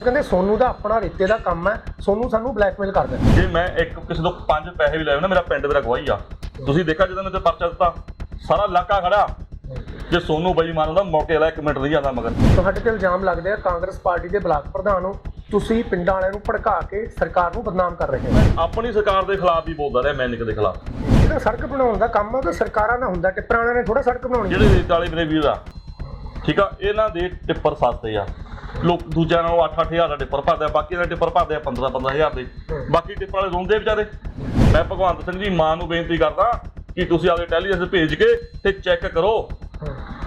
ਕਹਿੰਦੇ ਸੋਨੂ ਦਾ ਆਪਣਾ ਰੇਤੇ ਦਾ ਕੰਮ ਹੈ ਸੋਨੂ ਸਾਨੂੰ ਬਲੈਕਮੇਲ ਕਰਦਾ। ਜੇ ਮੈਂ ਇੱਕ ਕਿਸੇ ਤੋਂ ਪੰਜ ਪੈਸੇ ਵੀ ਲਏ ਨਾ ਮੇਰਾ ਪਿੰਡ ਮੇਰਾ ਗਵਾਹੀ ਆ। ਤੁਸੀਂ ਦੇਖਿਆ ਜਦੋਂ ਮੈਂ ਤੇ ਪਰਚਾ ਦਿੱਤਾ ਸਾਰਾ ਇਲਾਕਾ ਖੜਾ। ਜੇ ਸੋਨੂ ਬੇਈਮਾਨ ਹੁੰਦਾ ਮੌਕੇ ਵਾਲਾ ਇੱਕ ਮਿੰਟ ਨਹੀਂ ਜਾਂਦਾ ਮਗਰ। ਤੁਹਾਡੇ ਤੇ ਇਲਜ਼ਾਮ ਲੱਗਦੇ ਆ ਕਾਂਗਰਸ ਪਾਰਟੀ ਦੇ ਬਲਾਕ ਪ੍ਰਧਾਨ ਹੋ। ਤੁਸੀਂ ਪਿੰਡਾਂ ਵਾਲਿਆਂ ਨੂੰ ਭੜਕਾ ਕੇ ਸਰਕਾਰ ਨੂੰ ਬਦਨਾਮ ਕਰ ਰਹੇ ਹੋ। ਆਪਣੀ ਸਰਕਾਰ ਦੇ ਖਿਲਾਫ ਵੀ ਬੋਲਦਾ ਰਿਹਾ ਮੈਨਿਕ ਦੇ ਖਿਲਾਫ। ਜਿਹੜਾ ਸੜਕ ਬਣਾਉਣ ਦਾ ਕੰਮ ਆ ਤਾਂ ਸਰਕਾਰਾਂ ਨਾਲ ਹੁੰਦਾ ਟਿੱਪਰਾਂ ਵਾਲਿਆਂ ਨੇ ਥੋੜਾ ਸੜਕ ਬਣਾਉਣੀ ਜਿਹੜੇ ਰੇਤ ਵਾਲੇ ਮੇਰੇ ਵੀਰ ਆ ਠੀਕ ਆ ਇਹਨਾਂ ਦੇ ਟਿੱਪਰ ਸਸਤੇ ਆ। ਲੋਕ ਦੂਜਿਆਂ ਨਾਲੋਂ 8-8000 ਦਾ ਟਿੱਪਰ ਭਰਦੇ ਆ ਬਾਕੀ ਦਾ ਟਿੱਪਰ ਭਰਦੇ ਆ 15-15000 ਦੇ। ਬਾਕੀ ਟਿੱਪਰ ਵਾਲੇ ਰੋਂਦੇ ਵਿਚਾਰੇ। ਮੈਂ ਭਗਵੰਤ ਸਿੰਘ ਜੀ ਮਾਂ ਨੂੰ ਬੇਨਤੀ ਕਰਦਾ ਕਿ ਤੁਸੀਂ ਆਪਦੇ ਇੰਟੈਲੀਜੈਂਸ ਭੇਜ ਕੇ ਤੇ ਚੈੱਕ ਕਰੋ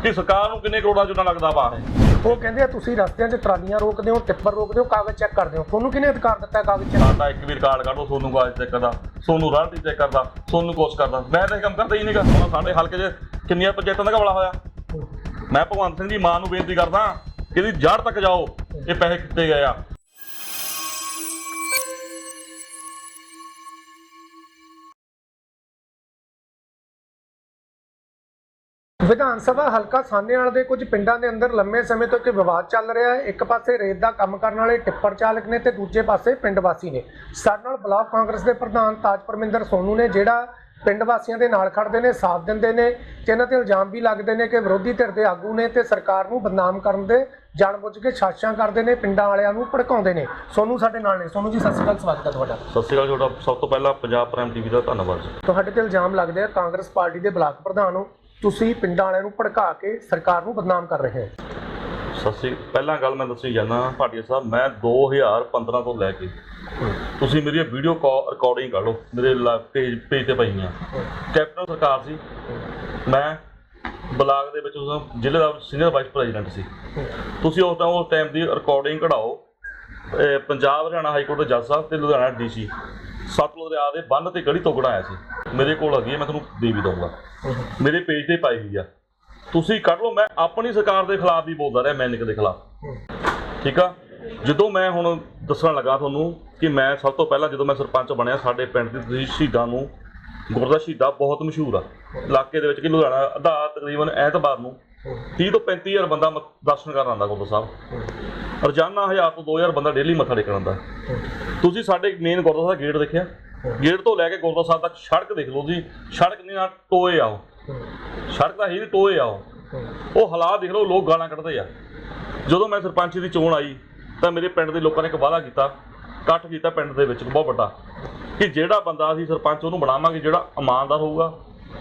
ਕਿ ਸਰਕਾਰ ਨੂੰ ਕਿੰਨੇ ਕਰੋੜਾਂ ਚੋਂ ਲੱਗਦਾ ਵਾ। ਉਹ ਕਹਿੰਦੇ ਆ ਤੁਸੀਂ ਰਸਤਿਆਂ 'ਚ ਟਰਾਲੀਆਂ ਰੋਕਦੇ ਹੋ ਟਿੱਪਰ ਰੋਕਦੇ ਹੋ ਕਾਗਜ਼ ਚੈੱਕ ਕਰਦੇ ਹੋ। ਤੁਹਾਨੂੰ ਕਿਹਨੇ ਅਧਿਕਾਰ ਦਿੱਤਾ ਕਾਗਜ਼ ਚੈੱਕ ਸਾਡਾ ਇੱਕ ਵੀ ਰਿਕਾਰਡ ਕੱਢੋ ਸੋਨੂੰ ਕਾਜ ਚੈੱਕ ਕਰਦਾ ਸੋਨੂੰ ਰਾਹਤੀ ਚੈੱਕ ਕਰਦਾ ਸੋਨੂੰ ਕੋਸ ਕਰਦਾ। ਮੈਂ ਤਾਂ ਇਹ ਕੰਮ ਕਰਦਾ ਹੀ ਨਹੀਂਗਾ ਸਾਡੇ ਹਲਕੇ 'ਚ ਕਿੰਨੀਆਂ ਪੰਚਾਇਤਾਂ ਦਾ ਘਬਲਾ ਹੋਇਆ। ਮੈਂ ਭਗਵੰਤ ਸਿੰਘ ਜੀ ਮਾਂ ਨੂੰ ਬੇਨਤੀ ਕਰਦਾ ਇਹਦੀ ਜੜ ਤੱਕ ਜਾਓ, ਇਹ ਪੈਸੇ ਕਿੱਥੇ ਗਏ ਆ? ਵਿਧਾਨ ਸਭਾ ਹਲਕਾ ਸਾਹਨੇਵਾਲ ਦੇ ਕੁਝ ਪਿੰਡਾਂ ਦੇ ਅੰਦਰ ਲੰਮੇ ਸਮੇਂ ਤੋਂ ਇੱਕ ਵਿਵਾਦ ਚੱਲ ਰਿਹਾ ਹੈ। ਇੱਕ ਪਾਸੇ ਰੇਤ ਦਾ ਕੰਮ ਕਰਨ ਵਾਲੇ ਟਿੱਪਰ ਚਾਲਕ ਨੇ ਤੇ ਦੂਜੇ ਪਾਸੇ ਪਿੰਡ ਵਾਸੀ ਨੇ। ਸਾਡੇ ਨਾਲ ਬਲਾਕ ਕਾਂਗਰਸ ਦੇ ਪ੍ਰਧਾਨ ਤਾਜ ਪਰਮਿੰਦਰ ਸੋਨੂ ਨੇ, ਜਿਹੜਾ ਪਿੰਡ ਵਾਸੀਆਂ ਦੇ ਨਾਲ ਖੜਦੇ ਨੇ, ਸਾਥ ਦਿੰਦੇ ਨੇ ਤੇ ਇਹਨਾਂ ਤੇ ਇਲਜ਼ਾਮ ਵੀ ਲੱਗਦੇ ਨੇ ਕਿ ਵਿਰੋਧੀ ਧਿਰ ਦੇ ਆਗੂ ਨੇ ਤੇ ਸਰਕਾਰ ਨੂੰ ਬਦਨਾਮ ਕਰਨ ਦੇ ਜਾਣਬੁੱਝ ਕੇ ਸਾਜ਼ਿਸ਼ਾਂ ਕਰਦੇ ਨੇ ਪਿੰਡਾਂ ਵਾਲਿਆਂ ਨੂੰ ਭੜਕਾਉਂਦੇ ਨੇ। ਸੋਨੂ ਸਾਡੇ ਨਾਲ ਨੇ। ਸੋਨੂ ਜੀ ਸਤਿ ਸ਼੍ਰੀ ਅਕਾਲ ਸਵਾਗਤ ਹੈ ਤੁਹਾਡਾ। ਸਤਿ ਸ਼੍ਰੀ ਅਕਾਲ ਤੁਹਾਡਾ ਸਭ ਤੋਂ ਪਹਿਲਾਂ ਪੰਜਾਬ ਪ੍ਰਾਈਮ ਟੀਵੀ ਦਾ ਧੰਨਵਾਦ ਜੀ। ਤੁਹਾਡੇ ਤੇ ਇਲਜ਼ਾਮ ਲੱਗਦੇ ਆ ਕਾਂਗਰਸ ਪਾਰਟੀ ਦੇ ਬਲਾਕ ਪ੍ਰਧਾਨ ਹੋ। ਤੁਸੀਂ ਪਿੰਡਾਂ ਵਾਲਿਆਂ ਨੂੰ ਭੜਕਾ ਕੇ ਸਰਕਾਰ ਨੂੰ ਬਦਨਾਮ ਕਰ ਰਹੇ ਹੋ। ਸਤਿ ਸ਼੍ਰੀ ਪਹਿਲਾਂ ਗੱਲ ਮੈਂ ਦੱਸੀ ਜਾਂਦਾ ਭਾਟੀਆ ਸਾਹਿਬ ਮੈਂ 2015 ਤੋਂ ਲੈ ਕੇ। ਤੁਸੀਂ ਮੇਰੀ ਵੀਡੀਓ ਰਿਕਾਰਡਿੰਗ ਕਰ ਲਓ ਮੇਰੇ ਪੇਜ ਪੇਜ ਤੇ ਪਈਆਂ। ਕੈਪਟਨ ਸਰਕਾਰ ਸੀ। ਮੈਂ ਬਲਾਕ ਦੇ ਵਿੱਚ ਉਸ ਜ਼ਿਲ੍ਹੇ ਦਾ ਸੀਨੀਅਰ ਵਾਈਸ ਪ੍ਰੈਜ਼ੀਡੈਂਟ ਸੀ। ਤੁਸੀਂ ਉਸ ਟਾਈਮ ਉਸ ਟਾਈਮ ਦੀ ਰਿਕਾਰਡਿੰਗ ਕਢਾਓ। ਪੰਜਾਬ ਹਰਿਆਣਾ ਹਾਈ ਕੋਰਟ ਦੇ ਜੱਜ ਸਾਹਿਬ ਤੇ ਲੁਧਿਆਣਾ ਡੀਸੀ। ਸਤਲੁਜ ਦਰਿਆ ਦੇ ਬੰਨ ਤੇ ਗੜੀ ਤੋਂ ਕਢਾਇਆ ਸੀ। ਮੇਰੇ ਕੋਲ ਹੈਗੀ ਹੈ, ਮੈਂ ਤੁਹਾਨੂੰ ਦੇ ਵੀ ਦਊਂਗਾ। ਮੇਰੇ ਪੇਜ ਤੇ ਪਾਈ ਹੋਈ ਆ। ਤੁਸੀਂ ਕੱਢ ਲਓ, ਮੈਂ ਆਪਣੀ ਸਰਕਾਰ ਦੇ ਖਿਲਾਫ ਵੀ ਬੋਲਦਾ ਰਿਹਾ ਮੈਨਿਕ ਦੇ ਖਿਲਾਫ। ਠੀਕ ਆ? ਜਦੋਂ ਮੈਂ ਹੁਣ ਦੱਸਣ ਲੱਗਾ ਤੁਹਾਨੂੰ ਕਿ ਮੈਂ ਸਭ ਤੋਂ ਪਹਿਲਾਂ ਜਦੋਂ ਮੈਂ ਸਰਪੰਚ ਬਣਿਆ, ਸਾਡੇ ਪਿੰਡ ਦੇ ਤੁਸੀਂ ਸ਼ਹੀਦਾਂ ਨੂੰ ਗੁਰਦਾ ਸ਼ਹੀਦਾ ਬਹੁਤ ਮਸ਼ਹੂਰ ਆ। ਇਲਾਕੇ ਦੇ ਵਿੱਚ ਕਿ ਲੁਧਿਆਣਾ ਅੱਧਾ ਤਕਰੀਬਨ ਐਤਵਾਰ ਨੂੰ 30 ਤੋਂ 35000 ਬੰਦਾ ਮ- ਦਰਸ਼ਨ ਕਰਨ ਆਉਂਦਾ ਗੁਰਦਾ ਸਾਹਿਬ। ਰੋਜ਼ਾਨਾ 1000 ਤੋਂ 2000 ਬੰਦਾ ਡੇਲੀ ਮੱਥਾ ਟੇਕਣ ਆਉਂਦਾ। ਤੁਸੀਂ ਸਾਡੇ ਮੇਨ ਗੁਰਦਾ ਸਾਹਿਬ ਗੇਟ ਦੇਖਿਆ? ਗੇਟ ਤੋਂ ਲੈ ਕੇ ਗੁਰਦਾ ਸਾਹਿਬ ਤੱਕ ਸੜਕ ਦੇਖ ਲਓ ਜੀ। ਸੜਕ ਨਹੀਂ ਨਾ ਟੋਏ ਆਓ ਸੜਕ ਦਾ ਹੀ ਟੋਏ ਆਓ ਉਹ ਹਾਲਾਤ ਦੇਖ ਲਓ, ਲੋਕ ਗਾਲਾਂ ਕੱਢਦੇ ਆ। ਜਦੋਂ ਮੈਂ ਸਰਪੰਚ ਦੀ ਚੋਣ ਆਈ, ਤਾਂ ਮੇਰੇ ਪਿੰਡ ਦੇ ਲੋਕਾਂ ਨੇ ਇੱਕ ਵਾਅਦਾ ਕੀਤਾ, ਇਕੱਠ ਕੀਤਾ ਪਿੰਡ ਦੇ ਵਿੱਚ, ਬਹੁਤ ਵੱਡਾ। ਕਿ ਜਿਹੜਾ ਬੰਦਾ ਅਸੀਂ ਸਰਪੰਚ ਉਹਨੂੰ ਬਣਾਵਾਂਗੇ ਜਿਹੜਾ ਇਮਾਨਦਾਰ ਹੋਊਗਾ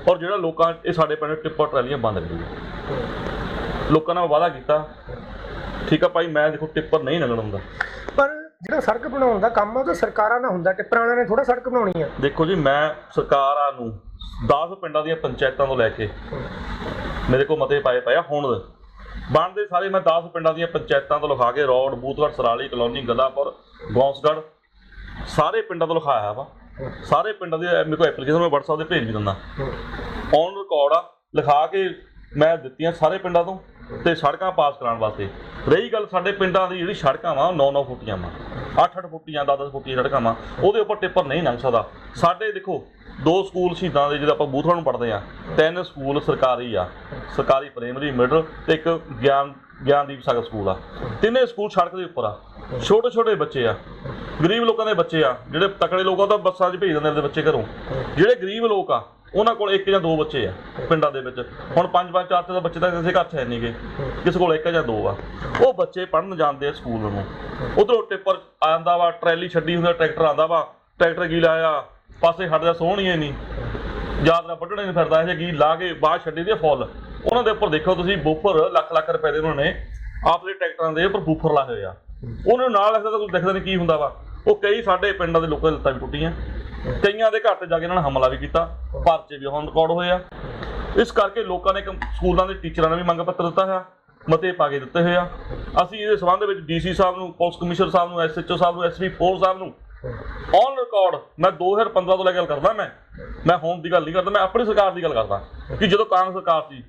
ਔਰ ਜਿਹੜਾ ਲੋਕਾਂ ਇਹ ਸਾਡੇ ਪਿੰਡ ਟਿੱਪਰ ਟਰਾਲੀਆਂ ਬੰਦ ਕਰੂਗਾ। ਲੋਕਾਂ ਨਾਲ ਵਾਅਦਾ ਕੀਤਾ। ਠੀਕ ਆ ਭਾਈ ਮੈਂ ਦੇਖੋ ਟਿੱਪਰ ਨਹੀਂ ਲੰਘਣ ਹੁੰਦਾ। ਪਰ ਜਿਹੜਾ ਸੜਕ ਬਣਾਉਣ ਦਾ ਕੰਮ ਆ ਉਹ ਤਾਂ ਸਰਕਾਰਾਂ ਨਾਲ ਹੁੰਦਾ ਟਿੱਪਰਾਂ ਵਾਲਿਆਂ ਨੇ ਥੋੜਾ ਸੜਕ ਬਣਾਉਣੀ ਆ। ਦੇਖੋ ਜੀ ਮੈਂ ਸਰਕਾਰਾਂ ਨੂੰ 10 ਪਿੰਡਾਂ ਦੀਆਂ ਪੰਚਾਇਤਾਂ ਤੋਂ ਲੈ ਕੇ ਮੇਰੇ ਕੋਲ ਮਤੇ ਪਾਏ ਪਏ ਆ ਹੁਣ ਬਣਦੇ ਸਾਰੇ ਮੈਂ 10 ਪਿੰਡਾਂ ਦੀਆਂ ਪੰਚਾਇਤਾਂ ਤੋਂ ਲਿਖਾ ਕੇ ਰੋਡ ਬੂਥਗੜ੍ਹ ਸਰਾਲੀ ਕਲੋਨੀ ਗਦਾਪੁਰ ਗੌਂਸਗੜ੍ਹ ਸਾਰੇ ਪਿੰਡਾਂ ਤੋਂ ਲਿਖਾਇਆ ਵਾ। ਸਾਰੇ ਪਿੰਡਾਂ ਦੇ, ਮੇਰੇ ਕੋਲ ਐਪਲੀਕੇਸ਼ਨ ਮੈਂ WhatsApp ਤੇ ਭੇਜ ਵੀ ਦਿੰਦਾ। ਔਨ ਰਿਕਾਰਡ ਆ, ਲਿਖਾ ਕੇ ਮੈਂ ਦਿੱਤੀਆਂ ਸਾਰੇ ਪਿੰਡਾਂ ਤੋਂ ਤੇ ਸੜਕਾਂ ਪਾਸ ਕਰਾਉਣ ਵਾਸਤੇ। ਰਹੀ ਗੱਲ ਸਾਡੇ ਪਿੰਡਾਂ ਦੀ ਜਿਹੜੀ ਸੜਕਾਂ ਵਾ 9-9 ਫੁੱਟੀਆਂ ਵਾ। 8-8 ਫੁੱਟੀਆਂ 10-10 ਫੁੱਟੀਆਂ ਸੜਕਾਂ ਵਾ। ਉਹਦੇ ਉੱਪਰ ਟਿੱਪਰ ਨਹੀਂ ਲੰਘ ਸਕਦਾ। ਸਾਡੇ ਦੇਖੋ, ਦੋ ਸਕੂਲ ਸ਼ਹੀਦਾਂ ਦੇ, ਜਿਹਦੇ ਆਪਾਂ ਬੂਥਾਂ ਨੂੰ ਪੜ੍ਹਦੇ ਆ। ਤਿੰਨ ਸਕੂਲ ਸਰਕਾਰੀ ਆ। ਸਰਕਾਰੀ ਪ੍ਰਾਇਮਰੀ ਮਿਡਲ ਤੇ ਇੱਕ ਗਿਆਨ ਗਿਆਨਦੀਪ ਸਾਗਰ ਸਕੂਲ ਆ। ਤਿੰਨੇ ਸਕੂਲ ਸੜਕ ਦੇ ਉੱਪਰ ਆ। ਛੋਟੇ ਛੋਟੇ ਬੱਚੇ ਆ। ਗਰੀਬ ਲੋਕਾਂ ਦੇ ਬੱਚੇ ਆ। ਜਿਹੜੇ ਤਕੜੇ ਲੋਕ ਆ, ਉਹ ਤਾਂ ਬੱਸਾਂ 'ਚ ਭੇਜ ਦਿੰਦੇ ਆਪਣੇ ਬੱਚੇ ਘਰੋਂ। ਜਿਹੜੇ ਗਰੀਬ ਲੋਕ ਆ, ਉਹਨਾਂ ਕੋਲ ਇੱਕ ਜਾਂ ਦੋ ਬੱਚੇ ਆ ਪਿੰਡਾਂ ਦੇ ਵਿੱਚ। ਹੁਣ ਪੰਜ ਪੰਜ, ਚਾਰ ਚਾਰ ਬੱਚੇ ਤਾਂ ਕਿਸੇ ਘਰ 'ਚ ਹੈ ਨਹੀਂਗੇ ਕਿਸੇ ਕੋਲ ਇੱਕ ਜਾਂ ਦੋ ਆ। ਉਹ ਬੱਚੇ ਪੜਨ ਜਾਂਦੇ ਆ ਸਕੂਲ ਨੂੰ। ਉਧਰੋਂ ਟਿੱਪਰ ਆਂਦਾ ਵਾ, ਟਰੈਲੀ ਛੱਡੀ ਹੁੰਦਾ ਟਰੈਕਟਰ ਆਂਦਾ ਵਾ। ਟਰੈਕਟਰ ਕੀ ਲਾਇਆ? ਪਾਸੇ ਹਟਦਾ ਸੋਹਣੀਏ ਨਹੀਂ ਯਾਦ ਨਾ। ਵੱਢਣੇ ਨਹੀਂ ਫਿਰਦਾ ਇਹ ਕੀ ਲਾ ਕੇ ਬਾਹਰ ਛੱਡੀ ਦੀ ਫੁੱਲ। ਉਹਨਾਂ ਦੇ ਉੱਪਰ ਦੇਖੋ ਤੁਸੀਂ ਬੂਫਰ, ਲੱਖ ਲੱਖ ਰੁਪਏ ਦੇ ਉਹਨਾਂ ਨੇ ਆਪਦੇ ਟਰੈਕਟਰਾਂ ਦੇ ਉੱਪਰ ਬੂਫਰ ਲਾਏ ਹੋਏ ਆ। ਉਹਨਾਂ ਨੂੰ ਨਾਲ ਲੱਗਦਾ ਤਾਂ ਕੁਝ ਦਿਖਦਾ ਨਹੀਂ ਕੀ ਹੁੰਦਾ ਵਾ। ਉਹ ਕਈ ਸਾਡੇ ਪਿੰਡਾਂ ਦੇ ਲੋਕਾਂ ਦੇ ਲੱਤਾਂ ਵੀ ਟੁੱਟੀਆਂ। ਕਈਆਂ ਦੇ ਘਰ ਤੇ ਜਾ ਕੇ ਇਹਨਾਂ ਨੇ ਹਮਲਾ ਵੀ ਕੀਤਾ। ਪਰਚੇ ਵੀ ਹੁਣ ਰਿਕਾਰਡ ਹੋਏ ਆ। ਇਸ ਕਰਕੇ ਲੋਕਾਂ ਨੇ ਇੱਕ ਸਕੂਲਾਂ ਦੇ ਟੀਚਰਾਂ ਨੇ ਵੀ ਮੰਗ ਪੱਤਰ ਦਿੱਤਾ ਹੋਇਆ। ਮਤੇ ਪਾ ਕੇ ਦਿੱਤੇ ਹੋਏ ਆ। ਅਸੀਂ ਇਹਦੇ ਸੰਬੰਧ ਵਿੱਚ ਡੀਸੀ ਸਾਹਿਬ ਨੂੰ, ਪੁਲਿਸ ਕਮਿਸ਼ਨਰ ਸਾਹਿਬ ਨੂੰ ਐਸਐਚਓ ਸਾਹਿਬ ਨੂੰ ਐਸਪੀ ਫੋਰ ਸਾਹਿਬ ਨੂੰ ਔਨ ਰਿਕਾਰਡ ਮੈਂ 2015 ਤੋਂ ਲੈ ਕੇ ਗੱਲ ਕਰਦਾ ਮੈਂ। ਮੈਂ ਹੁਣ ਦੀ ਗੱਲ ਨਹੀਂ ਕਰਦਾ, ਮੈਂ ਆਪਣੀ ਸਰਕਾਰ ਦੀ ਗੱਲ ਕਰਦਾ ਕਿ ਜਦੋਂ ਕਾਂਗਰਸ ਸਰਕਾਰ ਸੀ,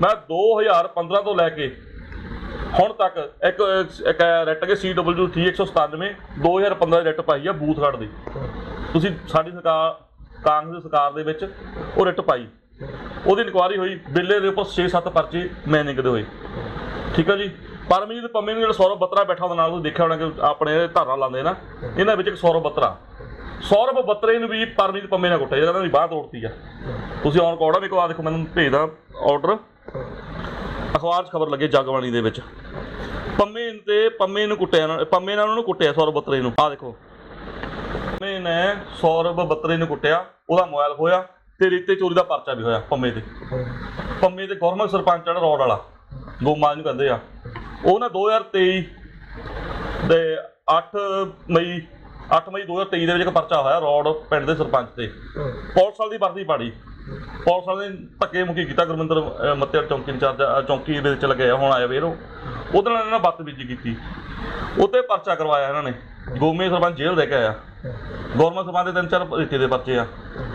ਮੈਂ 2015 ਤੋਂ ਲੈ ਕੇ ਹੁਣ ਤੱਕ ਇੱਕ ਇੱਕ ਰੈਟ ਕੇ CW 197 2015 ਦੀ ਰੈਟ ਪਾਈ ਆ ਬੂਥਗੜ ਦੀ। ਤੁਸੀਂ ਸਾਡੀ ਸਰਕਾਰ, ਕਾਂਗਰਸ ਦੀ ਸਰਕਾਰ ਦੇ ਵਿੱਚ ਉਹ ਰਿਟ ਪਾਈ। ਉਹਦੀ ਇਨਕੁਆਰੀ ਹੋਈ, ਬਿੱਲੇ ਦੇ ਉੱਪਰ 6-7 ਪਰਚੇ ਮੈਨਿੰਗ ਦੇ ਹੋਏ। ਠੀਕ ਆ ਜੀ? ਪਰਮਜੀਤ ਪੰਮੇ ਨੂੰ ਜਿਹੜਾ ਸੌਰਵ ਬੱਤਰਾ ਬੈਠਾ ਉਹਦੇ ਨਾਲ, ਤੁਸੀਂ ਦੇਖਿਆ ਹੋਣਾ ਕਿ ਆਪਣੇ ਧਾਰਾ ਲਾਉਂਦੇ ਨਾ, ਇਹਨਾਂ ਵਿੱਚ ਇੱਕ ਸੌਰਵ ਬੱਤਰਾ। ਸੌਰਵ ਬੱਤਰੇ ਨੂੰ ਵੀ ਪਰਮਜੀਤ ਪੰਮੇ ਨਾਲ ਕੁੱਟਿਆ ਜਿਹੜਾ ਦੀ ਬਾਹ ਤੋੜਤੀ ਆ। ਤੁਸੀਂ ਔਨ ਕੋੜਾ ਵੀ ਕੋ ਆ ਦੇਖੋ, ਮੈਨੂੰ ਭੇਜਦਾ ਆਰਡਰ ਅਖਬਾਰ 'ਚ ਖਬਰ ਲੱਗੇ ਜਗਬਾਣੀ ਦੇ ਵਿੱਚ। ਪੰਮੇ ਤੇ ਪੰਮੇ ਨੂੰ ਕੁੱਟਿਆ ਇਹਨਾਂ- ਪੰਮੇ ਨਾਲ ਉਹਨੂੰ ਕੁੱਟਿਆ ਸੌਰਵ ਬੱਤਰੇ ਨੂੰ। ਆ ਦੇਖੋ। ਪੰਮੇ ਨੇ ਸੌਰਵ ਬੱਤਰੇ ਨੂੰ ਕੁੱਟਿਆ, ਉਹਦਾ ਮੋਬਾਈਲ ਹੋਇਆ ਤੇ ਰੀਤੇ ਚੋਰੀ ਦਾ ਪਰਚਾ ਵੀ ਹੋਇਆ ਪੰਮੇ ਤੇ। ਪੰਮੇ ਤੇ ਗੌਰਮੈਂਟ ਸਰਪੰਚ ਜਿਹੜਾ ਰੋਡ ਵਾਲਾ ਗੋਮਾਜ ਨੂੰ ਕਹਿੰਦੇ ਆ, ਉਹ ਨਾ 2023 ਦੇ 8 ਮਈ 8 ਮਈ 2023 ਦੇ ਵਿੱਚ ਇੱਕ ਪਰਚਾ ਹੋਇਆ ਰੋਡ ਪਿੰਡ ਦੇ ਸਰਪੰਚ ਤੇ। ਪੁਲਿਸ ਵਾਲੀ ਦੀ ਵਰਦੀ ਪਾੜੀ। ਪੁਲਿਸ ਵਾਲੇ ਨੇ ਧੱਕੇ ਮੁੱਕੀ ਕੀਤਾ ਗੁਰਮਿੰਦਰ ਮੱਤੇੜ ਚੌਂਕੀ ਇੰਚਾਰਜ ਚੌਂਕੀ ਦੇ ਵਿੱਚ ਲੱਗਿਆ ਹੁਣ ਆਇਆ ਵੇਰੋ। ਉਹਦੇ ਨਾਲ ਇਹਨਾਂ ਬਦਤਮੀਜ਼ੀ ਕੀਤੀ। ਉੱਤੇ ਪਰਚਾ ਕਰਵਾਇਆ ਇਹਨਾਂ ਨੇ। ਗੋਮੇ ਸਰਪੰਚ ਜੇਲ੍ਹ ਦੇ ਕੇ ਆਇਆ। ਗੌਰਮੈਂਟ ਸਰਪੰਚ ਦੇ ਤਿੰਨ ਚਾਰ ਰਿਸ਼ਤੇ ਦੇ ਪਰਚੇ ਆ।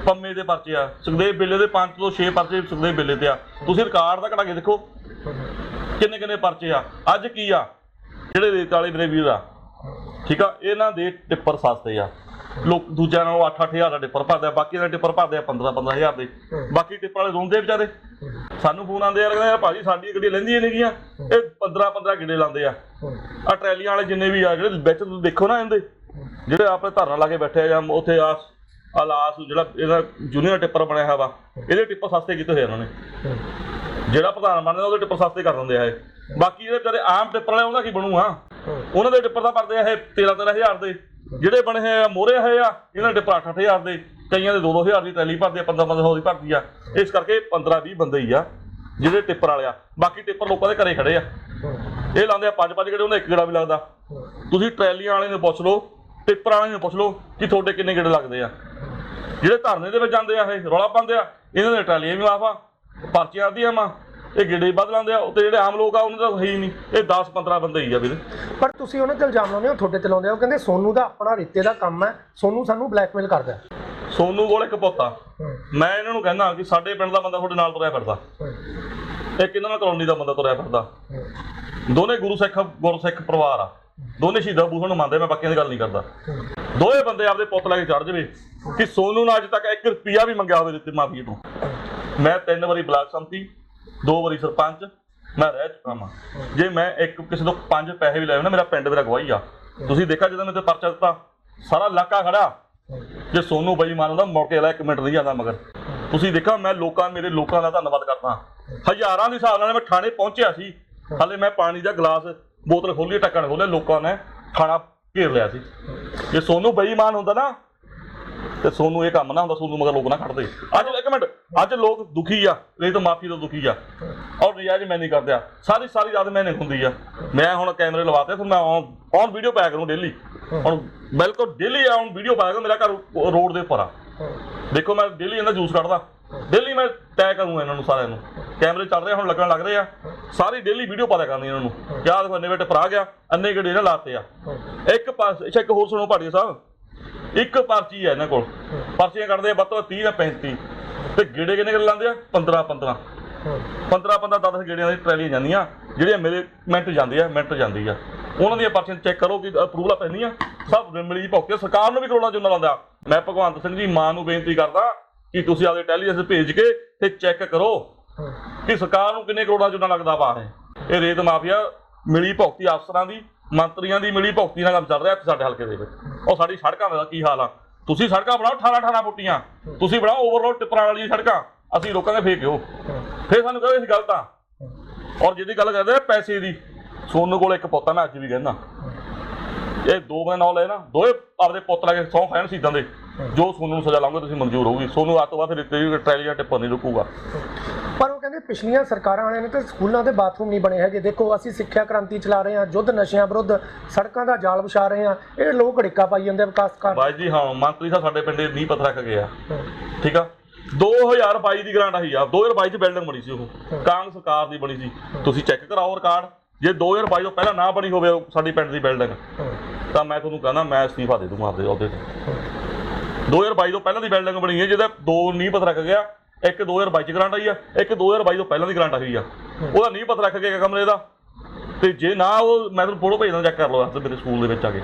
ਪੰਮੇ ਦੇ ਪਰਚੇ ਆ। ਸੁਖਦੇਵ ਬੇਲੇ ਦੇ 5 ਤੋਂ 6 ਪਰਚੇ ਸੁਖਦੇਵ ਬੇਲੇ ਤੇ ਆ। ਤੁਸੀਂ ਰਿਕਾਰਡ ਦਾ ਕਢਾ ਕੇ ਦੇਖੋ। ਕਿੰਨੇ ਕਿੰਨੇ ਪਰਚੇ ਆ। ਅੱਜ ਕੀ ਆ? ਜਿਹੜੇ ਰੇਤ ਵਾਲੇ ਮੇਰੇ ਵੀਰ ਆ। ਠੀਕ ਆ, ਇਹਨਾਂ ਦੇ ਟਿੱਪਰ ਸਸਤੇ ਆ। ਲੋਕ ਦੂਜਿਆਂ ਨਾਲੋਂ 8-8000 ਦਾ ਟਿੱਪਰ ਭਰਦੇ ਆ, ਬਾਕੀ ਦਾ ਟਿੱਪਰ ਭਰਦੇ ਆ 15-15000 ਦੇ। ਬਾਕੀ ਟਿੱਪਰ ਵਾਲੇ ਰੋਂਦੇ ਵਿਚਾਰੇ। ਸਾਨੂੰ ਫੋਨ ਆਉਂਦੇ ਆ, ਕਹਿੰਦੇ ਆ, ਭਾਜੀ ਸਾਡੀ ਗੱਡੀ ਲੈਂਦੀਆਂ ਨੇਗੀਆਂ ਇਹ 15-15 ਗਿੱਡੇ ਲਾਉਂਦੇ ਆ। ਆ ਟਰੈਲੀਆਂ ਵਾਲੇ ਜਿੰਨੇ ਵੀ ਆ, ਜਿਹੜੇ ਵਿੱਚ ਤੁਸੀਂ ਦੇਖੋ ਨਾ ਇਹਦੇ, ਜਿਹੜੇ ਆਪਣੇ ਧਰਨਾ ਲਾ ਕੇ ਬੈਠੇ ਆ ਜਾਂ ਉੱਥੇ ਆ ਆਲਾਸ ਜਿਹੜਾ ਇਹਦਾ ਜੂਨੀਅਰ ਟਿੱਪਰ ਬਣਿਆ ਹੋਇਆ ਵਾ, ਇਹਦੇ ਟਿੱਪਰ ਸਸਤੇ ਕੀਤੇ ਹੋਏ ਇਹਨਾਂ ਨੇ? ਜਿਹੜਾ ਪ੍ਰਧਾਨ ਬਣਦਾ, ਉਹਦੇ ਟਿੱਪਰ ਸਸਤੇ ਕਰ ਦਿੰਦੇ ਆ ਇਹ। ਬਾਕੀ ਜਿਹੜੇ ਜਿਹੜੇ ਆਮ ਟਿੱਪਰ ਵਾਲੇ, ਉਹਦਾ ਕੀ ਬਣੂਗਾ? ਉਹਨਾਂ ਦੇ ਟਿੱਪਰ ਦਾ ਭਰਦੇ ਇਹ 13-13000 ਦੇ। ਜਿਹੜੇ ਬਣੇ ਹੋਏ ਆ ਮੋਰੇ ਹੋਏ ਆ, ਇਹਨਾਂ ਦੇ ਟਿੱਪਰ 8-8000 ਦੇ। ਕਈਆਂ ਦੇ 2-2000 ਦੀ ਟੈਲੀ ਭਰਦੇ ਆ 15-1500 ਦੀ ਭਰਦੀ ਆ। ਇਸ ਕਰਕੇ 15-20 ਬੰਦੇ ਹੀ ਆ, ਜਿਹੜੇ ਟਿੱਪਰ ਵਾਲੇ ਆ। ਬਾਕੀ ਟਿੱਪਰ ਲੋਕਾਂ ਦੇ ਘਰੇ ਖੜੇ ਆ। ਇਹ ਲਾਉਂਦੇ ਆ ਪੰਜ ਪੰਜ ਗੇੜੇ, ਉਹਨਾਂ ਇੱਕ ਗੇੜਾ ਵੀ ਲੱਗਦਾ। ਤੁਸੀਂ ਟਰੈਲੀਆਂ ਵਾਲੇ ਨੂੰ ਪੁੱਛ ਲਓ, ਟਿੱਪਰ ਵਾਲੇ ਨੂੰ ਪੁੱਛ ਲਓ ਕਿ ਤੁਹਾਡੇ ਕਿੰਨੇ ਗੇੜੇ ਲੱਗਦੇ ਆ। ਜਿਹੜੇ ਧਰਨੇ ਦੇ ਵਿੱਚ ਜਾਂਦੇ ਆ ਇਹ, ਰੌਲਾ ਪਾਉਂਦੇ ਆ, ਇਹਨਾਂ ਦੇ ਟਰਾਲੀਆਂ ਵੀ ਮਾਫ ਆ, ਪਰਚੀਆਂ ਆਦੀਆਂ ਵਾ। ਇਹ ਗਿੱਡੇ ਵੱਧ ਲਾਉਂਦੇ ਆ ਉੱਤੇ ਜਿਹੜੇ ਆਮ ਲੋਕ ਆ ਉਹਨਾਂ ਦਾ ਹੈ ਹੀ ਨਹੀਂ। ਇਹ 10 15 ਬੰਦੇ ਹੀ ਆ ਵੀਰੇ। ਪਰ ਤੁਸੀਂ ਉਹਨਾਂ ਤੇ ਇਲਜ਼ਾਮ ਲਾਉਂਦੇ ਹੋ ਤੁਹਾਡੇ ਤੇ ਲਾਉਂਦੇ ਹੋ ਕਹਿੰਦੇ ਸੋਨੂ ਦਾ ਆਪਣਾ ਰਿਸ਼ਤੇ ਦਾ ਕੰਮ ਹੈ ਸੋਨੂ ਸਾਨੂੰ ਬਲੈਕਮੇਲ ਕਰਦਾ ਹੈ। ਸੋਨੂ ਕੋਲ ਇੱਕ ਪੁੱਤ ਆ। ਮੈਂ ਇਹਨਾਂ ਨੂੰ ਕਹਿੰਦਾ ਕਿ ਸਾਡੇ ਪਿੰਡ ਦਾ ਬੰਦਾ ਤੁਹਾਡੇ ਨਾਲ ਤੁਰਿਆ ਫਿਰਦਾ। ਇੱਕ ਇਹਨਾਂ ਨਾਲ ਕਲੋਨੀ ਦਾ ਬੰਦਾ ਤੁਰਿਆ ਫਿਰਦਾ। ਦੋਨੇ ਗੁਰੂ ਸਿੱਖ ਗੁਰਸਿੱਖ ਪਰਿਵਾਰ ਆ। ਦੋਨੇ ਸ਼ਹੀਦਾਂ ਬੂਹਾਂ ਨੂੰ ਮੰਨਦੇ ਮੈਂ ਬਾਕੀਆਂ ਦੀ ਗੱਲ ਨਹੀਂ ਕਰਦਾ। ਦੋਵੇਂ ਬੰਦੇ ਆਪਦੇ ਪੁੱਤ ਲੈ ਕੇ ਚੜ ਜਾਵੇ ਕਿ ਸੋਨੂ ਨੇ ਅੱਜ ਤੱਕ 1 ਰੁਪਿਆ ਵੀ ਮੰਗਿਆ ਹੋਵੇ ਦਿੱਤੇ ਮਾਫੀ ਤੋਂ। ਮੈਂ ਤਿੰਨ ਵਾਰੀ ਬਲਾਕ ਸੰਮਤੀ ਦੋ ਵਾਰੀ ਸਰਪੰਚ, ਮੈਂ ਰਹਿ ਚੁੱਕਾ ਵਾਂ। ਜੇ ਮੈਂ ਇੱਕ ਕਿਸੇ ਤੋਂ ਪੰਜ ਪੈਸੇ ਵੀ ਲੈ ਨਾ, ਮੇਰਾ ਪਿੰਡ ਮੇਰਾ ਗਵਾਹੀ ਆ। ਤੁਸੀਂ ਦੇਖਿਆ ਜਦੋਂ ਮੈਂ ਤੇ ਪਰਚਾ ਦਿੱਤਾ, ਸਾਰਾ ਇਲਾਕਾ ਖੜਾ। ਜੇ ਸੋਨੂ ਬੇਈਮਾਨ ਹੁੰਦਾ ਮੁੜ ਕੇ ਅਗਲਾ ਮਿੰਟ ਨਹੀਂ ਜਾਂਦਾ ਮਗਰ। ਤੁਸੀਂ ਦੇਖਿਆ, ਮੈਂ ਲੋਕਾਂ, ਮੇਰੇ ਲੋਕਾਂ ਦਾ ਧੰਨਵਾਦ ਕਰਦਾ। ਹਜ਼ਾਰਾਂ ਦੇ ਹਿਸਾਬ ਨਾਲ ਮੈਂ ਥਾਣੇ ਪਹੁੰਚਿਆ ਸੀ। ਹਾਲੇ ਮੈਂ ਪਾਣੀ ਦਾ ਗਲਾਸ, ਬੋਤਲ ਖੋਲੀ ਟੱਕਣ ਖੋਲੇ ਲੋਕਾਂ ਨੇ ਥਾਣਾ ਘੇਰ ਲਿਆ ਸੀ। ਜੇ ਸੋਨੂ ਬੇਈਮਾਨ ਹੁੰਦਾ ਨਾ ਤੇ ਸੋਨੂੰ ਇਹ ਕੰਮ ਨਾ ਹੁੰਦਾ, ਸੋਨੂੰ ਮਗਰ ਲੋਕ ਨਾ ਖੜਦੇ ਅੱਜ ਇੱਕ ਮਿੰਟ, ਅੱਜ ਲੋਕ ਦੁਖੀ ਆ ਇਹ ਤਾਂ ਮਾਫੀ ਤੋਂ ਦੁਖੀ ਆ। ਔਰ ਨਜਾਇਜ਼ ਮੈਂ ਨਹੀਂ ਕਰਦਿਆ। ਸਾਰੀ ਸਾਰੀ ਰਾਤ ਮੈਨੇ ਹੁੰਦੀ ਆ। ਮੈਂ ਹੁਣ ਕੈਮਰੇ ਲਵਾਤੇ, ਫਿਰ ਮੈਂ ਔਨ ਵੀਡੀਓ ਪਾਇਆ ਕਰੂੰ ਡੇਲੀ ਹੁਣ ਬਿਲਕੁਲ ਡੇਲੀ ਆਨ ਵੀਡੀਓ ਪਾਇਆ ਕਰੂੰ, ਮੇਰਾ ਘਰ ਰੋਡ ਦੇ ਉੱਪਰ ਆ। ਦੇਖੋ ਮੈਂ ਡੇਲੀ ਇਹਦਾ ਜੂਸ ਕੱਢਦਾ। ਡੇਲੀ ਮੈਂ ਤੈਅ ਕਰੂੰ ਇਹਨਾਂ ਨੂੰ ਸਾਰਿਆਂ ਨੂੰ। ਕੈਮਰੇ ਚੱਲ ਰਹੇ ਹੁਣ ਲੱਗਣ ਲੱਗ ਰਹੇ ਆ। ਸਾਰੀ ਡੇਲੀ ਵੀਡੀਓ ਪਾ ਕਰਨੀ ਇਹਨਾਂ ਨੂੰ। ਯਾਦ ਦੇਖੋ ਪਰ ਆ ਗਿਆ, ਅੰਨੇ ਗੜੇ ਇਹਨਾਂ ਲਾਤੇ ਆ। ਇੱਕ ਪਾਸ, ਅੱਛਾ, ਇੱਕ ਹੋਰ ਸੁਣੋ ਭਾਟੀਆ ਸਾਹਿਬ। ਇੱਕ ਪਰਚੀ ਹੈ ਇਹਨਾਂ ਕੋਲ। ਪਰਚੀਆਂ ਕੱਢਦੇ ਆ ਵੱਧ ਤੋਂ ਵੱਧ 30 ਜਾਂ 35 ਤੇ ਗੇੜੇ ਕਿੰਨੇ ਕਿੰਨੇ ਲਾਉਂਦੇ ਆ? 15 15 15 15 10 ਗੇੜਿਆਂ ਦੀ ਟਰੈਲੀਆਂ ਜਾਂਦੀਆਂ ਜਿਹੜੀਆਂ ਮੇਰੇ ਮਿੰਟ ਜਾਂਦੀ ਆ ਮਿੰਟ ਜਾਂਦੀ ਆ। ਉਹਨਾਂ ਦੀਆਂ ਪਰਚੀਆਂ ਚੈੱਕ ਕਰੋ ਕਿ ਅਪਰੂਵਲ ਪੈਂਦੀਆਂ। ਸਭ ਮਿਲੀ ਭੌਕੇ ਸਰਕਾਰ ਨੂੰ ਵੀ ਕਰੋਨਾ ਚੋਂ ਲਾਉਂਦਾ। ਮੈਂ ਭਗਵੰਤ ਸਿੰਘ ਜੀ ਮਾਂ ਨੂੰ ਬੇਨਤੀ ਕਰਦਾ ਕਿ ਤੁਸੀਂ ਆਪਦੇ ਇੰਟੈਲੀਜੈਂਸ ਭੇਜ ਕੇ ਤੇ ਚੈੱਕ ਕਰੋ ਕਿ ਸਰਕਾਰ ਨੂੰ ਕਿੰਨੇ ਕਰੋੜਾਂ ਚੋਂ ਲੱਗਦਾ ਵਾ ਇਹ ਰੇਤ ਮਾਫੀਆ ਮਿਲੀ ਭੁਗਤੀ ਅਫਸਰਾਂ ਦੀ ਮੰਤਰੀਆਂ ਦੀ ਮਿਲੀ ਭੁਗਤੀ ਨਾਲ ਕੰਮ ਚੱਲ ਰਿਹਾ ਸਾਡੇ ਹਲਕੇ ਦੇ ਵਿੱਚ। ਉਹ ਸਾਡੀ ਸੜਕਾਂ ਦਾ ਕੀ ਹਾਲ ਆ? ਤੁਸੀਂ ਸੜਕਾਂ ਬਣਾਓ 18 18 ਫੁੱਟੀਆਂ। ਤੁਸੀਂ ਬਣਾਓ ਓਵਰਲੋਡ ਟਿੱਪਰਾਂ ਵਾਲੀਆਂ ਸੜਕਾਂ। ਅਸੀਂ ਰੋਕਾਂਗੇ ਫੇਕਿਓ ਫੇਰ ਸਾਨੂੰ ਕਹਿੰਦੇ ਅਸੀਂ ਗਲਤ ਆ। ਔਰ ਜਿਹਦੀ ਗੱਲ ਕਰਦੇ ਪੈਸੇ ਦੀ। ਸੋਨੂੰ ਕੋਲ ਇੱਕ ਪੁੱਤ ਆ, ਮੈਂ ਅੱਜ ਵੀ ਕਹਿੰਦਾ। ਇਹ ਦੋ ਬੰਦੇ ਨਾਲ ਲੈ ਨਾ, ਦੋਏ ਆਪਦੇ ਪੁੱਤ ਲੈ ਕੇ ਸੌਂ ਖਾਣ ਸੀਦਾਂ ਦੇ। ਜੋ ਸੋਨੂੰ ਨੂੰ ਸਜ਼ਾ ਲਾਉਂਗੇ, ਤੁਸੀਂ ਮਨਜ਼ੂਰ ਹੋਊਗੀ ਸੋਨੂੰ ਅੱਜ ਤੋਂ ਬਾਅਦ ਫਿਰ ਤੇਰੀ ਟਰੈਲੀ ਜਾਂ ਟਿੱਪਰ ਨਹੀਂ ਰੁਕੂਗਾ। ਕਹਿੰਦੇ ਪਿਛਲੀਆਂ ਸਰਕਾਰਾਂ ਵਾਲਿਆਂ ਨੇ ਤੇ ਸਕੂਲਾਂ ਦੇ ਬਾਥਰੂਮ ਨਹੀਂ ਬਣੇ ਹੈਗੇ। ਦੇਖੋ ਅਸੀਂ ਸਿੱਖਿਆ ਕ੍ਰਾਂਤੀ ਚਲਾ ਰਹੇ ਹਾਂ ਯੁੱਧ ਨਸ਼ਿਆਂ ਵਿਰੁੱਧ ਸੜਕਾਂ ਦਾ ਜਾਲ ਵਿਛਾ ਰਹੇ ਹਾਂ। ਇਹ ਲੋਕ ਢਿੱਕਾ ਪਾਈ ਜਾਂਦੇ ਵਿਕਾਸ ਕਰ ਬਾਈ ਜੀ ਹਾਂ ਮੰਤਰੀ ਸਾਹਿਬ ਸਾਡੇ ਪਿੰਡੇ ਨਹੀਂ ਪਤਾ ਰੱਖ ਗਿਆ ਠੀਕ ਆ? 2022 ਦੀ ਗ੍ਰਾਂਟ ਆਈ ਆ। 2022 ਚ ਬਿਲਡਿੰਗ ਬਣੀ ਸੀ ਉਹ। ਕਾਂਗਰਸ ਸਰਕਾਰ ਦੀ ਬਣੀ ਸੀ। ਤੁਸੀਂ ਚੈੱਕ ਕਰਾਓ ਰਿਕਾਰਡ ਜੇ 2022 ਤੋਂ ਪਹਿਲਾਂ ਨਾ ਬਣੀ ਹੋਵੇ ਸਾਡੀ ਪਿੰਡ ਦੀ ਬਿਲਡਿੰਗ ਤਾਂ ਮੈਂ ਤੁਹਾਨੂੰ ਕਹਿੰਦਾ ਮੈਂ ਅਸਤੀਫਾ ਦੇ ਦੂੰਗਾ ਆਪਦੇ ਅਹੁਦੇ ਤੋਂ। 2022 ਤੋਂ ਪਹਿਲਾਂ ਦੀ ਬਿਲਡਿੰਗ ਬਣੀ ਹੈ ਜਿਹਦਾ ਦੋ ਨਹੀਂ ਪਤਾ ਰੱਖ ਗਿਆ। ਇੱਕ 2022 ਚ ਗ੍ਰਾਂਟ ਆਈ ਆ, ਇੱਕ 2022 ਤੋਂ ਪਹਿਲਾਂ ਦੀ ਗ੍ਰਾਂਟ ਆਈ ਆ। ਉਹਦਾ ਨਹੀਂ ਪਤਾ ਰੱਖ ਕੇ ਕਮਰੇ ਦਾ। ਤੇ ਜੇ ਨਾ ਉਹ, ਮੈਂ ਤੁਹਾਨੂੰ ਫੋਟੋ ਭੇਜਦਾ ਚੈੱਕ ਕਰ ਲਓ ਅੱਜ ਮੇਰੇ ਸਕੂਲ ਦੇ ਵਿੱਚ ਆ ਕੇ।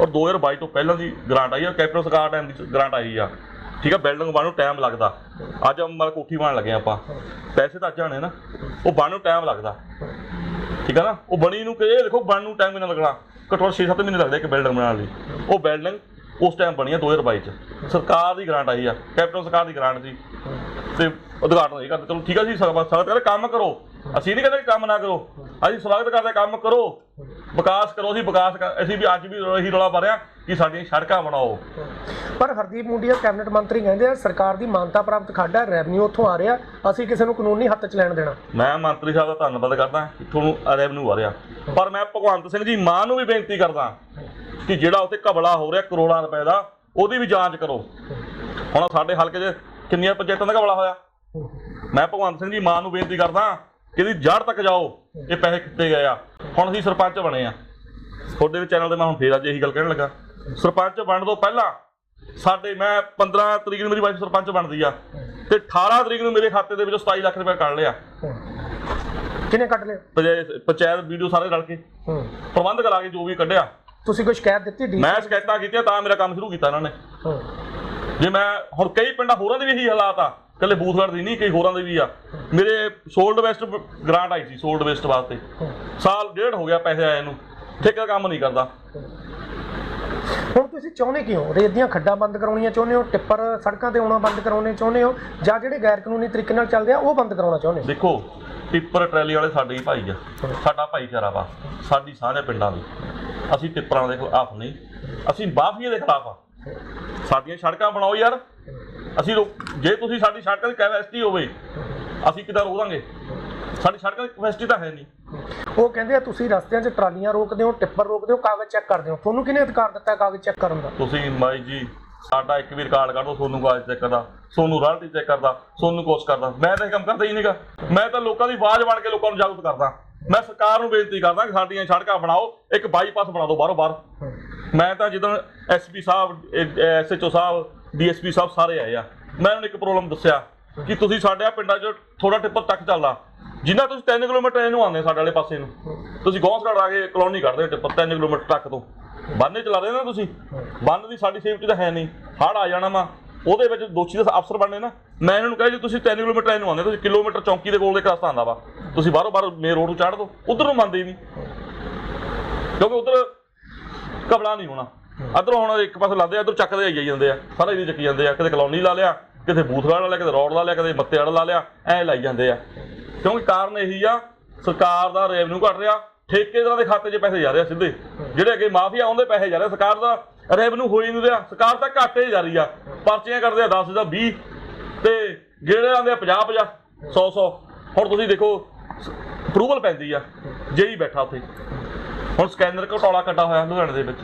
ਔਰ 2022 ਤੋਂ ਪਹਿਲਾਂ ਦੀ ਗ੍ਰਾਂਟ ਆਈ ਆ ਕੈਪੀਟਲ ਸਰਕਾਰ ਟਾਈਮ ਦੀ ਗ੍ਰਾਂਟ ਆਈ ਆ। ਠੀਕ ਆ ਬਿਲਡਿੰਗ ਬਣਨ ਨੂੰ ਟਾਈਮ ਲੱਗਦਾ। ਅੱਜ ਮਤਲਬ ਕੋਠੀ ਬਣਨ ਲੱਗੇ ਆਪਾਂ। ਪੈਸੇ ਤਾਂ ਅੱਜ ਆਣੇ ਨਾ। ਉਹ ਬਣਨ ਨੂੰ ਟਾਈਮ ਲੱਗਦਾ। ਠੀਕ ਆ ਨਾ? ਉਹ ਬਣੀ ਨੂੰ ਕਿ, ਇਹ ਦੇਖੋ ਬਣਨ ਨੂੰ ਟਾਈਮ ਕਿੰਨਾ ਲੱਗਣਾ? ਘੱਟੋ ਘੱਟ 6-7 ਮਹੀਨੇ ਲੱਗਦੇ ਇੱਕ ਬਿਲਡਿੰਗ ਬਣਾਉਣ ਲਈ। ਉਹ ਬਿਲਡਿੰਗ ਉਸ ਟਾਈਮ ਬਣੀ ਆ 2022 ਚ। ਸਰਕਾਰ ਦੀ ਗ੍ਰਾਂਟ ਆਈ ਆ, ਕੈਪਟਨ ਸਰਕਾਰ ਦੀ ਗ੍ਰਾਂਟ ਸੀ। ਤੇ ਉਦਘਾਟਨ ਨਹੀਂ ਕਰਦੇ ਚਲੋ ਠੀਕ ਆ ਜੀ ਸਵਾਗਤ ਸਵਾਗਤ ਕੰਮ ਕਰੋ। ਅਸੀਂ ਨਹੀਂ ਕਹਿੰਦੇ ਕੰਮ ਨਾ ਕਰੋ। ਅਸੀਂ ਸਵਾਗਤ ਕਰਦੇ ਕੰਮ ਕਰੋ। ਵਿਕਾਸ ਕਰੋ ਅਸੀਂ ਵਿਕਾਸ ਅਸੀਂ ਵੀ ਅੱਜ ਵੀ ਇਹੀ ਰੌਲਾ ਪਾ ਰਹੇ ਹਾਂ ਕਿ ਸਾਡੀਆਂ ਸੜਕਾਂ ਬਣਾਓ। ਪਰ ਹਰਦੀਪ ਮੁੰਡੀਆ ਕੈਬਨਿਟ ਮੰਤਰੀ ਕਹਿੰਦੇ ਆ ਸਰਕਾਰ ਦੀ ਮਾਨਤਾ ਪ੍ਰਾਪਤ ਖੱਡ ਹੈ ਰੈਵਨਿਊ ਉੱਥੋਂ ਆ ਰਿਹਾ ਅਸੀਂ ਕਿਸੇ ਨੂੰ ਕਾਨੂੰਨੀ ਹੱਥ 'ਚ ਲੈਣ ਦੇਣਾ। ਮੈਂ ਮੰਤਰੀ ਸਾਹਿਬ ਦਾ ਧੰਨਵਾਦ ਕਰਦਾ ਤੁਹਾਨੂੰ ਰੈਵਨਿਊ ਆ ਰਿਹਾ। ਪਰ ਮੈਂ ਭਗਵੰਤ ਸਿੰਘ ਜੀ ਮਾਨ ਨੂੰ ਵੀ ਬੇਨਤੀ ਕਰਦਾ ਕਿ ਜਿਹੜਾ ਉੱਥੇ ਘਬਲਾ ਹੋ ਰਿਹਾ ਕਰੋੜਾਂ ਰੁਪਏ ਦਾ ਉਹਦੀ ਵੀ ਜਾਂਚ ਕਰੋ। ਹੁਣ ਸਾਡੇ ਹਲਕੇ 'ਚ ਕਿੰਨੀਆਂ ਪੰਚਾਇਤਾਂ ਦਾ ਘਬਲਾ ਹੋਇਆ? ਮੈਂ ਭਗਵੰਤ ਸਿੰਘ ਜੀ ਮਾਨ ਨੂੰ ਬੇਨਤੀ ਕਰਦਾ ਇਹਦੀ ਜੜ ਤੱਕ ਜਾਓ ਇਹ ਪੈਸੇ ਕਿੱਥੇ ਗਏ ਆ? ਹੁਣ ਅਸੀਂ ਸਰਪੰਚ ਬਣੇ ਆ। ਤੁਹਾਡੇ ਵੀ ਚੈਨਲ ਤੇ ਮੈਂ ਹੁਣ ਫੇਰ ਅੱਜ ਇਹੀ ਗੱਲ ਕਹਿਣ ਲੱਗਾ। ਸਰਪੰਚ ਬਣਨ ਤੋਂ ਪਹਿਲਾਂ ਸਾਡੇ ਮੈਂ 15 ਤਰੀਕ ਨੂੰ ਮੇਰੀ ਵਾਈਫ ਸਰਪੰਚ ਬਣਦੀ ਆ ਤੇ 18 ਤਰੀਕ ਨੂੰ ਮੇਰੇ ਖਾਤੇ ਦੇ ਵਿੱਚੋਂ 27 ਲੱਖ ਰੁਪਏ ਕੱਢ ਲਿਆ। ਕਿਹਨੇ ਕੱਢ ਲਿਆ ਪੰਚਾਇਤ ਪੰਚਾਇਤ ਵੀਡੀਓ ਸਾਰੇ ਰਲ ਕੇ। ਪ੍ਰਬੰਧ ਕਰਾ ਕੇ ਜੋ ਵੀ ਕੱਢਿਆ। ਤੁਸੀਂ ਕੋਈ ਸ਼ਿਕਾਇਤ ਦਿੱਤੀ ਡੀ? ਮੈਂ ਸ਼ਿਕਾਇਤਾਂ ਕੀਤੀਆਂ ਤਾਂ ਮੇਰਾ ਕੰਮ ਸ਼ੁਰੂ ਕੀਤਾ ਇਹਨਾਂ ਨੇ। ਜੇ ਮੈਂ ਹੁਣ ਕਈ ਪਿੰਡਾਂ ਹੋਰਾਂ ਦੇ ਵੀ ਇਹੀ ਹਾਲਾਤ ਆ ਕੱਲੇ ਬੂਥਗੜ ਦੀ ਨਹੀਂ ਕਈ ਹੋਰਾਂ ਦੇ ਵੀ ਆ। ਮੇਰੇ ਸੋਲਡ ਵੈਸਟ ਗ੍ਰਾਂਟ ਆਈ ਸੀ ਸੋਲਡ ਵੈਸਟ ਵਾਸਤੇ। ਸਾਲ ਡੇਢ ਹੋ ਗਿਆ ਪੈਸੇ ਆਏ ਨੂੰ ਠੇਕੇ ਕੰਮ ਨਹੀਂ ਕਰਦਾ। ਹੁਣ ਤੁਸੀਂ ਚਾਹੁੰਦੇ ਕੀ ਹੋ ਰੇਤ ਦੀਆਂ ਖੱਡਾਂ ਬੰਦ ਕਰਾਉਣੀਆਂ ਚਾਹੁੰਦੇ ਹੋ ਟਿੱਪਰ ਸੜਕਾਂ ਤੇ ਆਉਣਾ ਬੰਦ ਕਰਾਉਣੇ ਚਾਹੁੰਦੇ ਹੋ ਜਾਂ ਜਿਹੜੇ ਗੈਰ ਕਾਨੂੰਨੀ ਤਰੀਕੇ ਨਾਲ ਚੱਲਦੇ ਆ ਉਹ ਬੰਦ ਕਰਾਉਣਾ ਚਾਹੁੰਦੇ ਹੋ? ਦੇਖੋ ਟਿੱਪਰ ਟਰੈਲੀ ਵਾਲੇ ਸਾਡੇ ਹੀ ਭਾਈ ਆ। ਸਾਡਾ ਭਾਈਚਾਰਾ ਵਾ ਸਾਡੀ ਸਾਰੇ ਪਿੰਡਾਂ ਦੀ। ਅਸੀਂ ਟਿੱਪਰਾਂ ਦੇ ਖਿਲਾਫ ਨਹੀਂ ਅਸੀਂ ਮਾਫੀਆ ਦੇ ਖਿਲਾਫ ਆ। ਸਾਡੀਆਂ ਸੜਕਾਂ ਬਣਾਓ ਯਾਰ। ਅਸੀਂ ਲੋਕ ਜੇ ਤੁਸੀਂ ਸਾਡੀ ਸੜਕਾਂ ਦੀ ਕੈਪੈਸਿਟੀ ਹੋਵੇ ਅਸੀਂ ਕਿੱਦਾਂ ਰੋਕਾਂਗੇ ਸਾਡੀ ਸੜਕਾਂ ਦੀ ਕੈਪੈਸਿਟੀ ਤਾਂ ਹੈ ਨਹੀਂ। ਉਹ ਕਹਿੰਦੇ ਆ ਤੁਸੀਂ ਰਸਤਿਆਂ 'ਚ ਟਰਾਲੀਆਂ ਰੋਕਦੇ ਹੋ ਟਿੱਪਰ ਰੋਕਦੇ ਹੋ ਕਾਗਜ਼ ਚੈੱਕ ਕਰਦੇ ਹੋ। ਤੁਹਾਨੂੰ ਕਿਹਨੇ ਅਧਿਕਾਰ ਦਿੱਤਾ ਹੈ ਕਾਗਜ਼ ਚੈੱਕ ਕਰਨ ਦਾ? ਤੁਸੀਂ ਮਾਈ ਜੀ ਸਾਡਾ ਇੱਕ ਵੀ ਰਿਕਾਰਡ ਕੱਢ ਦੋ ਸੋਨੂੰ ਕਾਜ ਚੈੱਕ ਕਰਦਾ ਸੋਨੂੰ ਰਾਲਟੀ ਚੈੱਕ ਕਰਦਾ ਸੋਨੂੰ ਕੋਸ ਕਰਦਾ। ਮੈਂ ਤਾਂ ਇਹ ਕੰਮ ਕਰਦਾ ਹੀ ਨਹੀਂਗਾ ਮੈਂ ਤਾਂ ਲੋਕਾਂ ਦੀ ਆਵਾਜ਼ ਬਣ ਕੇ ਲੋਕਾਂ ਨੂੰ ਜਾਗਰੂਕ ਕਰਦਾ। ਮੈਂ ਸਰਕਾਰ ਨੂੰ ਬੇਨਤੀ ਕਰਦਾ ਕਿ ਸਾਡੀਆਂ ਸੜਕਾਂ ਬਣਾਓ ਇੱਕ ਬਾਈਪਾਸ ਬਣਾ ਦਿਓ ਬਾਹਰੋਂ ਬਾਹਰ ਮੈਂ ਤਾਂ ਜਦੋਂ ਐਸਪੀ ਸਾਹਿਬ ਐਸਐਚਓ ਸਾਹਿਬ ਡੀਐਸਪੀ ਸਾਹਿਬ ਸਾਰੇ ਆਏ ਆ। ਮੈਂ ਉਹਨਾਂ ਇੱਕ ਪ੍ਰੋਬਲਮ ਦੱਸਿਆ ਕਿ ਤੁਸੀਂ ਸਾਡੇ ਆ ਪਿੰਡਾਂ 'ਚ ਥੋੜਾ ਟਿੱਪਰ ਤੱਕ ਚੱਲਦਾ। ਜਿੰਨਾ ਤੁਸੀਂ 3 ਕਿਲੋਮੀਟਰ ਇਹਨੂੰ ਆਉਂਦੇ ਸਾਡੇ ਵਾਲੇ ਪਾਸੇ ਨੂੰ। ਤੁਸੀਂ ਗੌਂਸਗੜ ਆ ਕੇ ਕਲੋਨੀ ਕੱਢਦੇ ਹੋ ਟਿੱਪਰ 3 ਕਿਲੋਮੀਟਰ ਤੱਕ ਤੋਂ। ਬੰਨੇ ਚਲਾ ਰਹੇ ਨਾ ਤੁਸੀਂ? ਬੰਨ ਦੀ ਸਾਡੀ ਸੇਫਟੀ ਤਾਂ ਹੈ ਨਹੀਂ। ਹੜ ਆ ਜਾਣਾ ਵਾ। ਉਹਦੇ ਵਿੱਚ ਦੋਸ਼ੀ ਦਾ ਅਫਸਰ ਬਣਨੇ ਨਾ। ਮੈਂ ਇਹਨਾਂ ਨੂੰ ਕਹਾਂ ਜੀ, ਤੁਸੀਂ 3 ਕਿਲੋਮੀਟਰ ਇਹਨੂੰ ਆਉਂਦੇ ਤੁਸੀਂ ਕਿਲੋਮੀਟਰ ਚੌਂਕੀ ਦੇ ਕੋਲ ਦੇ ਇੱਕ ਰਸਤਾ ਆਉਂਦਾ ਵਾ। ਤੁਸੀਂ ਬਾਹਰੋਂ ਬਾਹਰ ਮੇਨ ਰੋਡ ਨੂੰ ਚੜ੍ਹ ਦਿਓ ਉਧਰ ਨੂੰ ਮੰਨਦੇ ਹੀ ਨਹੀਂ। ਕਿਉਂਕਿ ਉਧਰ ਕਬਲਾ ਨਹੀਂ ਹੋਣਾ। ਅਧਰੋਂ ਹੁਣ ਇੱਕ ਪਾਸੇ ਲਾਦੇ ਅਧਰ ਚੱਕਦੇ ਆਈ ਜਾਂਦੇ ਆ। ਸਾਰੇ ਇਹਦੀ ਚੱਕੀ ਜਾਂਦੇ ਆ। ਕਿਤੇ ਕਲੋਨੀ ਲਾ ਲਿਆ ਕਿਤੇ ਬੂਥਗੜ ਲਾ ਲਿਆ ਕਿਤੇ ਰੋਡ ਲਾ ਲਿਆ ਕਿਤੇ ਮੱਤੇ ਵਾਲਾ ਲਾ ਲਿਆ ਐ ਲਾਈ ਜਾਂਦੇ ਆ। ਕਿਉਂਕਿ ਕਾਰਨ ਇਹੀ ਆ ਸਰਕਾਰ ਦਾ ਰੈਵਨਿਊ ਘਟ ਰਿਹਾ ਠੇਕੇਦਾਰਾਂ ਦੇ ਖਾਤੇ 'ਚ ਪੈਸੇ ਜਾ ਰਹੇ ਆ ਸਿੱਧੇ। ਜਿਹੜੇ ਅੱਗੇ ਮਾਫੀਆ ਆਉਂਦੇ ਪੈਸੇ ਜਾ ਰਹੇ ਸਰਕਾਰ ਦਾ ਰੈਵਨਿਊ ਹੋ ਹੀ ਨਹੀਂ ਰਿਹਾ। ਸਰਕਾਰ ਤਾਂ ਘਾਟੇ 'ਚ ਜਾ ਰਹੀ ਆ। ਪਰਚੀਆਂ ਕਰਦੇ ਆ 10 ਜਾਂ 20 ਤੇ ਜਿਹੜੇ ਆਉਂਦੇ ਆ 50 50 100 100 ਹੁਣ ਤੁਸੀਂ ਦੇਖੋ ਅਪਰੂਵਲ ਪੈਂਦੀ ਆ ਜੇਈ ਬੈਠਾ ਉੱਥੇ। ਹੁਣ ਸਕੈਨਰ ਘਟਾਲਾ ਕੱਢਾ ਹੋਇਆ ਲੁਧਿਆਣੇ ਦੇ ਵਿੱਚ।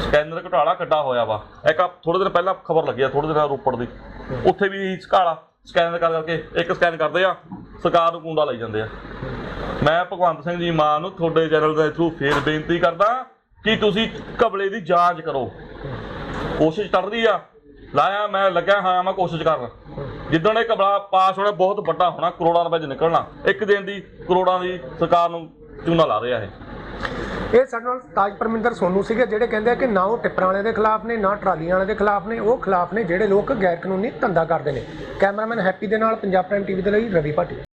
ਸਕੈਨਰ ਘਟਾਲਾ ਕੱਢਾ ਹੋਇਆ ਵਾ। ਇੱਕ ਥੋੜੇ ਦਿਨ ਪਹਿਲਾਂ ਖਬਰ ਲੱਗੀ ਆ ਥੋੜੇ ਦਿਨ ਰੋਪੜ ਦੀ। ਉੱਥੇ ਵੀ ਘਾਲਾ ਸਕੈਨਰ ਕਰ ਕਰਕੇ ਇੱਕ ਸਕੈਨ ਕਰਦੇ ਆ, ਸਰਕਾਰ ਨੂੰ ਕੁੰਡਾ ਲਈ ਜਾਂਦੇ ਆ। ਮੈਂ ਭਗਵੰਤ ਸਿੰਘ ਜੀ ਮਾਨ ਨੂੰ ਤੁਹਾਡੇ ਚੈਨਲ ਦੇ ਥਰੂ ਫੇਰ ਬੇਨਤੀ ਕਰਦਾ ਕਿ ਤੁਸੀਂ ਘਬਲੇ ਦੀ ਜਾਂਚ ਕਰੋ। ਕੋਸ਼ਿਸ਼ ਚੱਲ ਰਹੀ ਆ। ਲਾਇਆ, ਮੈਂ ਲੱਗਿਆ, ਹਾਂ, ਮੈਂ ਕੋਸ਼ਿਸ਼ ਕਰ ਜਿੱਦਣ ਇਹ ਕਬਲਾ ਪਾਸ ਹੋਣਾ, ਬਹੁਤ ਵੱਡਾ ਹੋਣਾ, ਕਰੋੜਾਂ ਰੁਪਏ ਚ ਨਿਕਲਣਾ। ਇੱਕ ਦਿਨ ਦੀ ਕਰੋੜਾਂ ਦੀ ਸਰਕਾਰ ਨੂੰ ਚੂਨਾ ਲਾ ਰਿਹਾ ਇਹ। ਇਹ ਸਾਡੇ ਨਾਲ ਤਾਜ ਪਰਮਿੰਦਰ ਸੋਨੂ ਸੀਗੇ, ਜਿਹੜੇ ਕਹਿੰਦੇ ਆ ਕਿ ਨਾ ਉਹ ਟਿੱਪਰਾਂ ਵਾਲਿਆਂ ਦੇ ਖਿਲਾਫ ਨੇ, ਨਾ ਟਰਾਲੀਆਂ ਵਾਲਿਆਂ ਦੇ ਖਿਲਾਫ ਨੇ, ਉਹ ਖਿਲਾਫ ਨੇ ਜਿਹੜੇ ਲੋਕ ਗੈਰ ਕਾਨੂੰਨੀ ਧੰਦਾ ਕਰਦੇ ਨੇ। ਕੈਮਰਾਮੈਨ ਹੈਪੀ ਦੇ ਨਾਲ ਪੰਜਾਬ ਪ੍ਰਾਈਮ ਟੀਵੀ ਦੇ ਲਈ ਰਵੀ ਭਾਟੀ।